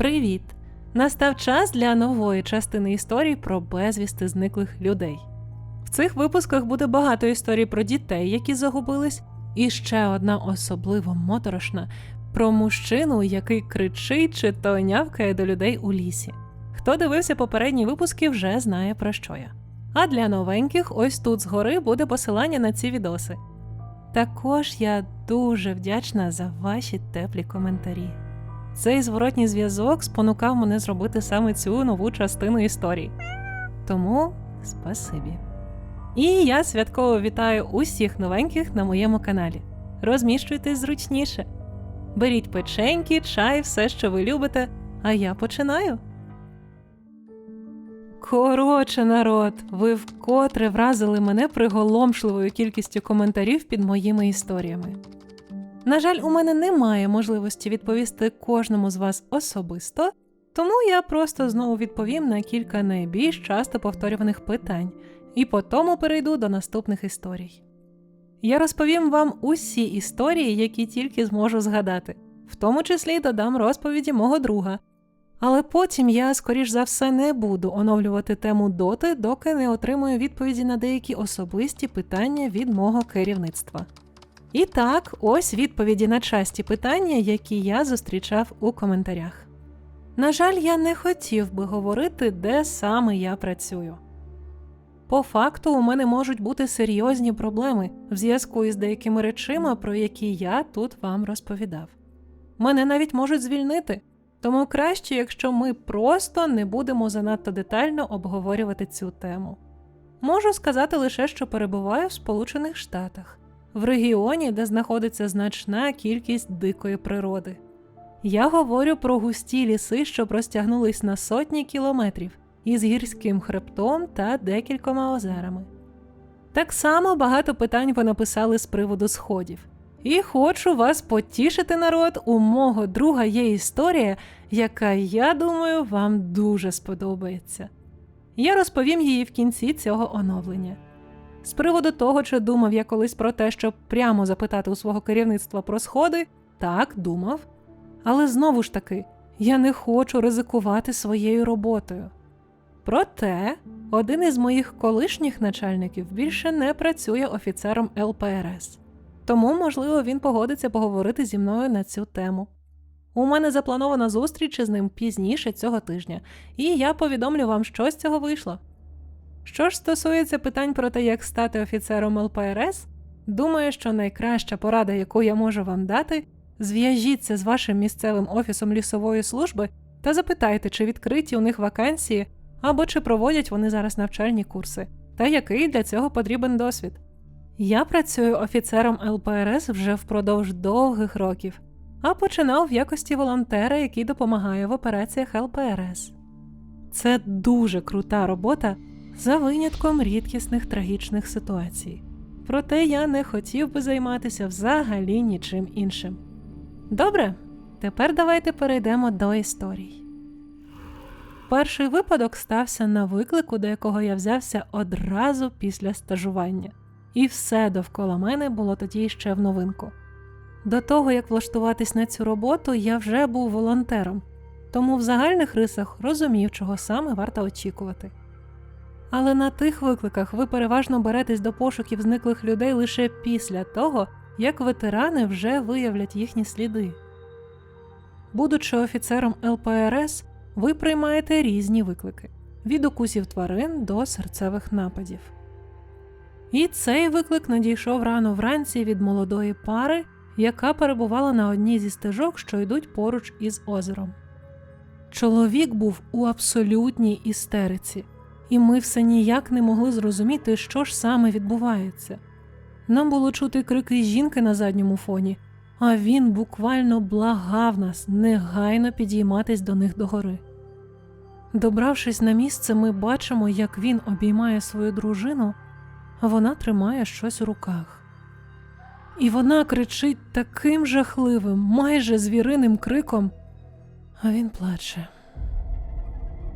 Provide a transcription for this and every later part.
Привіт! Настав час для нової частини історій про безвісти зниклих людей. В цих випусках буде багато історій про дітей, які загубились, і ще одна особливо моторошна про мужчину, який кричить чи то нявкає до людей у лісі. Хто дивився попередні випуски, вже знає про що я. А для новеньких, ось тут згори буде посилання на ці відоси. Також я дуже вдячна за ваші теплі коментарі. Цей зворотній зв'язок спонукав мене зробити саме цю нову частину історії. Тому спасибі. І я святково вітаю усіх новеньких на моєму каналі. Розміщуйтесь зручніше. Беріть печеньки, чай, все, що ви любите, а я починаю. Коротше, народ, ви вкотре вразили мене приголомшливою кількістю коментарів під моїми історіями. На жаль, у мене немає можливості відповісти кожному з вас особисто, тому я просто знову відповім на кілька найбільш часто повторюваних питань і по тому перейду до наступних історій. Я розповім вам усі історії, які тільки зможу згадати, в тому числі додам розповіді мого друга. Але потім я, скоріш за все, не буду оновлювати тему доти, доки не отримую відповіді на деякі особисті питання від мого керівництва. І так, ось відповіді на часті питання, які я зустрічав у коментарях. На жаль, я не хотів би говорити, де саме я працюю. По факту, у мене можуть бути серйозні проблеми в зв'язку із деякими речима, про які я тут вам розповідав. Мене навіть можуть звільнити, тому краще, якщо ми просто не будемо занадто детально обговорювати цю тему. Можу сказати лише, що перебуваю в Сполучених Штатах, в регіоні, де знаходиться значна кількість дикої природи. Я говорю про густі ліси, що простягнулись на сотні кілометрів із гірським хребтом та декількома озерами. Так само багато питань ви написали з приводу сходів. І хочу вас потішити, народ. У мого друга є історія, яка, я думаю, вам дуже сподобається. Я розповім її в кінці цього оновлення. З приводу того, чи думав я колись про те, щоб прямо запитати у свого керівництва про сходи, так, думав. Але знову ж таки, я не хочу ризикувати своєю роботою. Проте, один із моїх колишніх начальників більше не працює офіцером ЛПРС, тому, можливо, він погодиться поговорити зі мною на цю тему. У мене запланована зустріч із ним пізніше цього тижня, і я повідомлю вам, що з цього вийшло. Що ж стосується питань про те, як стати офіцером ЛПРС, думаю, що найкраща порада, яку я можу вам дати, зв'яжіться з вашим місцевим офісом лісової служби та запитайте, чи відкриті у них вакансії або чи проводять вони зараз навчальні курси, та який для цього потрібен досвід. Я працюю офіцером ЛПРС вже впродовж довгих років, а починав в якості волонтера, який допомагає в операціях ЛПРС. Це дуже крута робота за винятком рідкісних трагічних ситуацій. Проте я не хотів би займатися взагалі нічим іншим. Добре, тепер давайте перейдемо до історій. Перший випадок стався на виклику, до якого я взявся одразу після стажування, і все довкола мене було тоді ще в новинку. До того, як влаштуватись на цю роботу, я вже був волонтером, тому в загальних рисах розумів, чого саме варто очікувати. Але на тих викликах ви переважно беретесь до пошуків зниклих людей лише після того, як ветерани вже виявлять їхні сліди. Будучи офіцером ЛПРС, ви приймаєте різні виклики від укусів тварин до серцевих нападів. І цей виклик надійшов рано вранці від молодої пари, яка перебувала на одній зі стежок, що йдуть поруч із озером. Чоловік був у абсолютній істериці, і ми все ніяк не могли зрозуміти, що ж саме відбувається. Нам було чути крики жінки на задньому фоні, а він буквально благав нас негайно підійматись до них догори. Добравшись на місце, ми бачимо, як він обіймає свою дружину, а вона тримає щось у руках. І вона кричить таким жахливим, майже звіриним криком, а він плаче.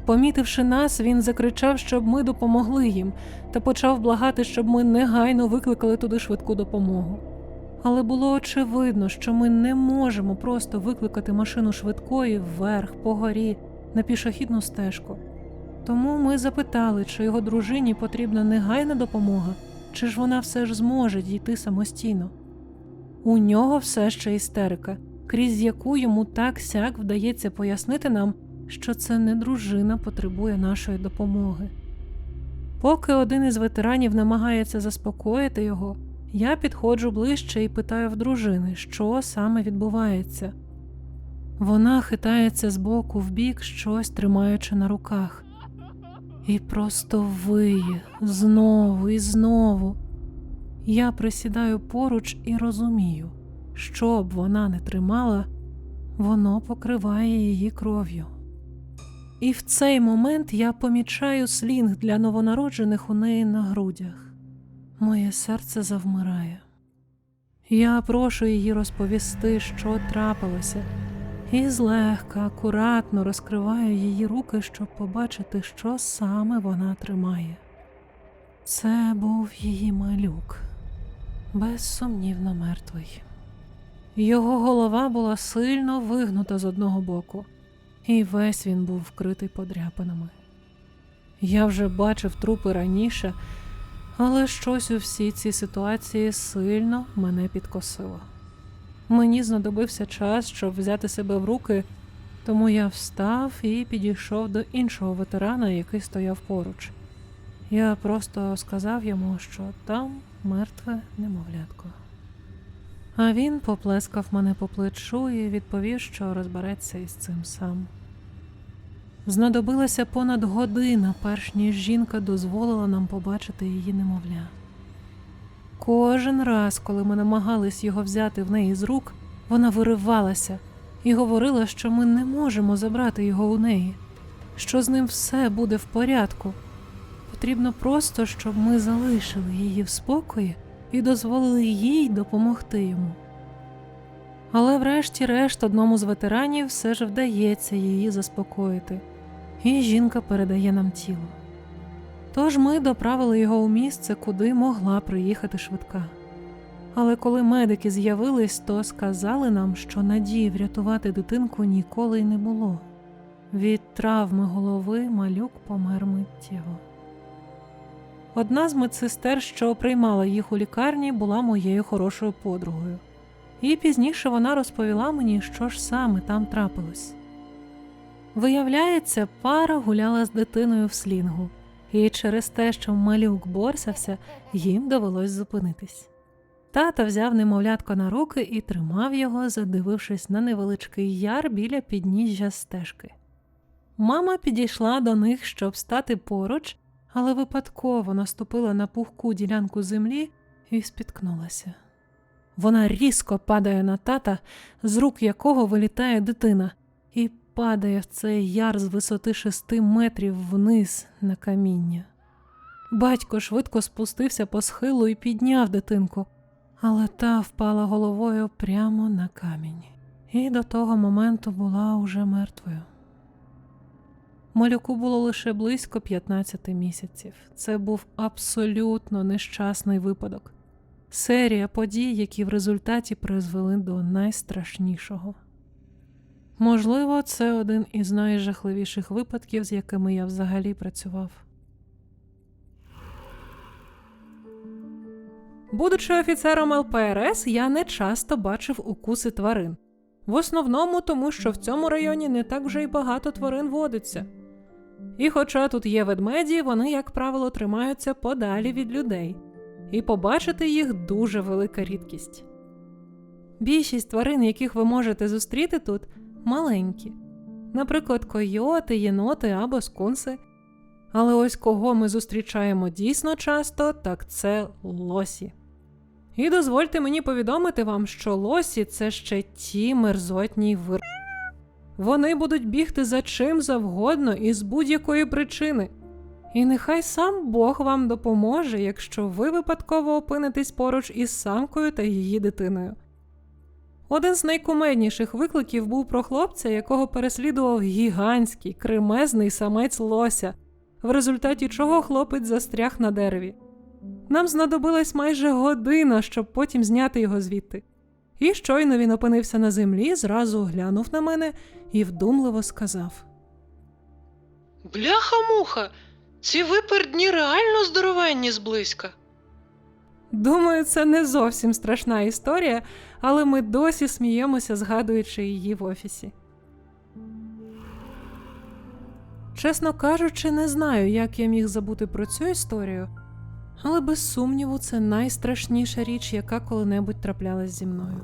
Помітивши нас, він закричав, щоб ми допомогли їм, та почав благати, щоб ми негайно викликали туди швидку допомогу. Але було очевидно, що ми не можемо просто викликати машину швидкої вверх, по горі, на пішохідну стежку. Тому ми запитали, чи його дружині потрібна негайна допомога, чи ж вона все ж зможе дійти самостійно. У нього все ще істерика, крізь яку йому так сяк вдається пояснити нам, що це не дружина потребує нашої допомоги. Поки один із ветеранів намагається заспокоїти його, я підходжу ближче і питаю в дружини, що саме відбувається. Вона хитається з боку в бік, щось тримаючи на руках, і просто виє знову і знову. Я присідаю поруч і розумію, що б вона не тримала, воно покриває її кров'ю. І в цей момент я помічаю слінг для новонароджених у неї на грудях. Моє серце завмирає. Я прошу її розповісти, що трапилося, і злегка, акуратно розкриваю її руки, щоб побачити, що саме вона тримає. Це був її малюк, безсумнівно мертвий. Його голова була сильно вигнута з одного боку, і весь він був вкритий подряпинами. Я вже бачив трупи раніше, але щось у всій цій ситуації сильно мене підкосило. Мені знадобився час, щоб взяти себе в руки, тому я встав і підійшов до іншого ветерана, який стояв поруч. Я просто сказав йому, що там мертве немовлятко. А він поплескав мене по плечу і відповів, що розбереться із цим сам. Знадобилася понад година, перш ніж жінка дозволила нам побачити її немовля. Кожен раз, коли ми намагались його взяти в неї з рук, вона виривалася і говорила, що ми не можемо забрати його у неї, що з ним все буде в порядку. Потрібно просто, щоб ми залишили її в спокої і дозволили їй допомогти йому. Але врешті-решт одному з ветеранів все ж вдається її заспокоїти, і жінка передає нам тіло. Тож ми доправили його у місце, куди могла приїхати швидка. Але коли медики з'явились, то сказали нам, що надії врятувати дитинку ніколи й не було. Від травми голови малюк помер миттєво. Одна з медсестер, що приймала їх у лікарні, була моєю хорошою подругою. І пізніше вона розповіла мені, що ж саме там трапилось. Виявляється, пара гуляла з дитиною в слінгу, і через те, що малюк борсався, їм довелось зупинитись. Тата взяв немовлятко на руки і тримав його, задивившись на невеличкий яр біля підніжжя стежки. Мама підійшла до них, щоб стати поруч, але випадково наступила на пухку ділянку землі і спіткнулася. Вона різко падає на тата, з рук якого вилітає дитина, і падає в цей яр з висоти шести метрів вниз на каміння. Батько швидко спустився по схилу і підняв дитинку, але та впала головою прямо на камінь, і до того моменту була уже мертвою. Малюку було лише близько 15 місяців. Це був абсолютно нещасний випадок, серія подій, які в результаті призвели до найстрашнішого. Можливо, це один із найжахливіших випадків, з якими я взагалі працював. Будучи офіцером ЛПРС, я не часто бачив укуси тварин. В основному тому, що в цьому районі не так вже й багато тварин водиться. І хоча тут є ведмеді, вони, як правило, тримаються подалі від людей, і побачити їх дуже велика рідкість. Більшість тварин, яких ви можете зустріти тут, маленькі, наприклад, койоти, єноти або скунси. Але ось кого ми зустрічаємо дійсно часто, так це лосі. І дозвольте мені повідомити вам, що лосі це ще ті мерзотні вир. Вони будуть бігти за чим завгодно і з будь-якої причини. І нехай сам Бог вам допоможе, якщо ви випадково опинитесь поруч із самкою та її дитиною. Один з найкумедніших викликів був про хлопця, якого переслідував гігантський кремезний самець лося, в результаті чого хлопець застряг на дереві. Нам знадобилась майже година, щоб потім зняти його звідти. І щойно він опинився на землі, зразу глянув на мене і вдумливо сказав: Бляха-муха, ці випердні реально здоровенні зблизька. Думаю, це не зовсім страшна історія, але ми досі сміємося, згадуючи її в офісі. Чесно кажучи, не знаю, як я міг забути про цю історію, але без сумніву, це найстрашніша річ, яка коли-небудь траплялась зі мною.